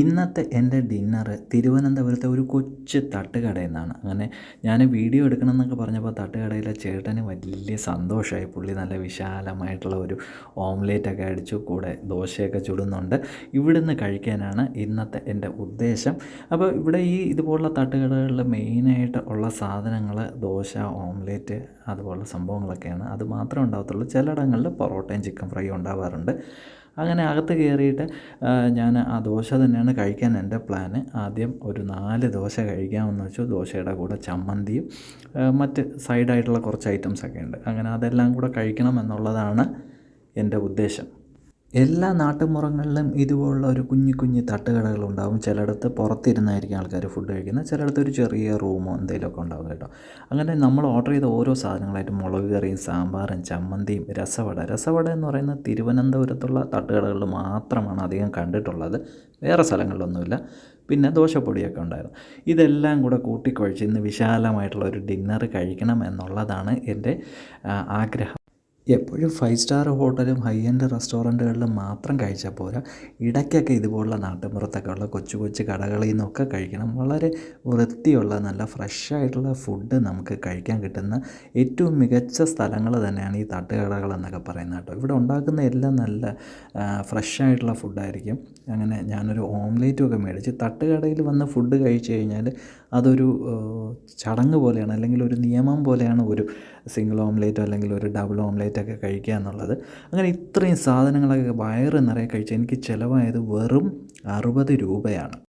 ഇന്നത്തെ എന്റെ ഡിന്നർ തിരുവനന്തപുരത്തെ ഒരു കൊച്ചു തട്ടുകടയിൽ നിന്നാണ്. അങ്ങനെ ഞാൻ വീഡിയോ എടുക്കണം എന്നൊക്കെ പറഞ്ഞപ്പോൾ തട്ടുകടയിലെ ചേട്ടന് വലിയ സന്തോഷമായി. പുള്ളി നല്ല വിശാലമായിട്ടുള്ള ഒരു ഓംലേറ്റൊക്കെ അടിച്ചു കൂടെ ദോശയൊക്കെ ചുടുന്നുണ്ട്. ഇവിടുന്ന് കഴിക്കാനാണ് ഇന്നത്തെ എന്റെ ഉദ്ദേശം. അപ്പോൾ ഇവിടെ ഈ ഇതുപോലുള്ള തട്ടുകടകളിൽ മെയിനായിട്ട് ഉള്ള സാധനങ്ങൾ ദോശ ഓംലേറ്റ് അതുപോലുള്ള സംഭവങ്ങളൊക്കെയാണ്. അത് മാത്രമേ ഉണ്ടാകത്തുള്ളൂ ചിലയിടങ്ങളിൽ പൊറോട്ടയും ചിക്കൻ ഫ്രൈയും ഉണ്ടാവാറുണ്ട്. അങ്ങനെ അകത്ത് കയറിയിട്ട് ഞാൻ ആ ദോശ തന്നെയാണ് കഴിക്കാൻ എന്റെ പ്ലാന് ആദ്യം ഒരു നാല് ദോശ കഴിക്കാമെന്ന് വെച്ചു. ദോശയുടെ കൂടെ ചമ്മന്തിയും മറ്റ് സൈഡായിട്ടുള്ള കുറച്ച് ഐറ്റംസൊക്കെ ഉണ്ട്. അങ്ങനെ അതെല്ലാം കൂടെ കഴിക്കണം എന്നുള്ളതാണ് എന്റെ ഉദ്ദേശം. എല്ലാ നാട്ടുമ്പുറങ്ങളിലും ഇതുപോലുള്ള ഒരു കുഞ്ഞു കുഞ്ഞു തട്ടുകടകളുണ്ടാവും. ചിലയിടത്ത് പുറത്തിരുന്നായിരിക്കും ആൾക്കാർ ഫുഡ് കഴിക്കുന്നത്. ചിലയിടത്ത് ഒരു ചെറിയ റൂമോ എന്തെങ്കിലുമൊക്കെ ഉണ്ടാവും കേട്ടോ. അങ്ങനെ നമ്മൾ ഓർഡർ ചെയ്ത ഓരോ സാധനങ്ങളായിട്ട് മുളക് കറിയും സാമ്പാറും ചമ്മന്തിയും രസവട. രസവട എന്ന് പറയുന്നത് തിരുവനന്തപുരത്തുള്ള തട്ടുകടകളിൽ മാത്രമാണ് അധികം കണ്ടിട്ടുള്ളത്. വേറെ സ്ഥലങ്ങളിലൊന്നുമില്ല. പിന്നെ ദോശപ്പൊടിയൊക്കെ ഉണ്ടായിരുന്നു. ഇതെല്ലാം കൂടെ കൂട്ടിക്കുഴച്ച് ഇന്ന് വിശാലമായിട്ടുള്ള ഒരു ഡിന്നർ കഴിക്കണം എന്നുള്ളതാണ് എന്റെ ആഗ്രഹം. എപ്പോഴും ഫൈവ് സ്റ്റാർ ഹോട്ടലും ഹൈ എൻഡ് റെസ്റ്റോറന്റുകളിലും മാത്രം കഴിച്ചാൽ പോരാ. ഇടയ്ക്കൊക്കെ ഇതുപോലുള്ള നാട്ടുമ്പുറത്തൊക്കെ ഉള്ള കൊച്ചു കൊച്ചു കടകളിൽ നിന്നൊക്കെ കഴിക്കണം. വളരെ വൃത്തിയുള്ള നല്ല ഫ്രഷ് ആയിട്ടുള്ള ഫുഡ് നമുക്ക് കഴിക്കാൻ കിട്ടുന്ന ഏറ്റവും മികച്ച സ്ഥലങ്ങൾ തന്നെയാണ് ഈ തട്ടുകടകൾ എന്നൊക്കെ പറയുന്നത് കേട്ടോ. ഇവിടെ ഉണ്ടാക്കുന്ന എല്ലാം നല്ല ഫ്രഷ് ആയിട്ടുള്ള ഫുഡായിരിക്കും അങ്ങനെ ഞാനൊരു ഓംലേറ്റും ഒക്കെ മേടിച്ച് തട്ടുകടയിൽ വന്ന് ഫുഡ് കഴിച്ചു കഴിഞ്ഞാൽ അതൊരു ചടങ്ങ് പോലെയാണ് അല്ലെങ്കിൽ ഒരു നിയമം പോലെയാണ് ഒരു സിംഗിൾ ഓംലേറ്റോ അല്ലെങ്കിൽ ഒരു ഡബിൾ ഓംലേറ്റൊക്കെ കഴിക്കുക എന്നുള്ളത്. അങ്ങനെ ഇത്രയും സാധനങ്ങളൊക്കെ വയറ് നിറയെ കഴിച്ച് എനിക്ക് ചിലവായത് വെറും അറുപത് രൂപയാണ്.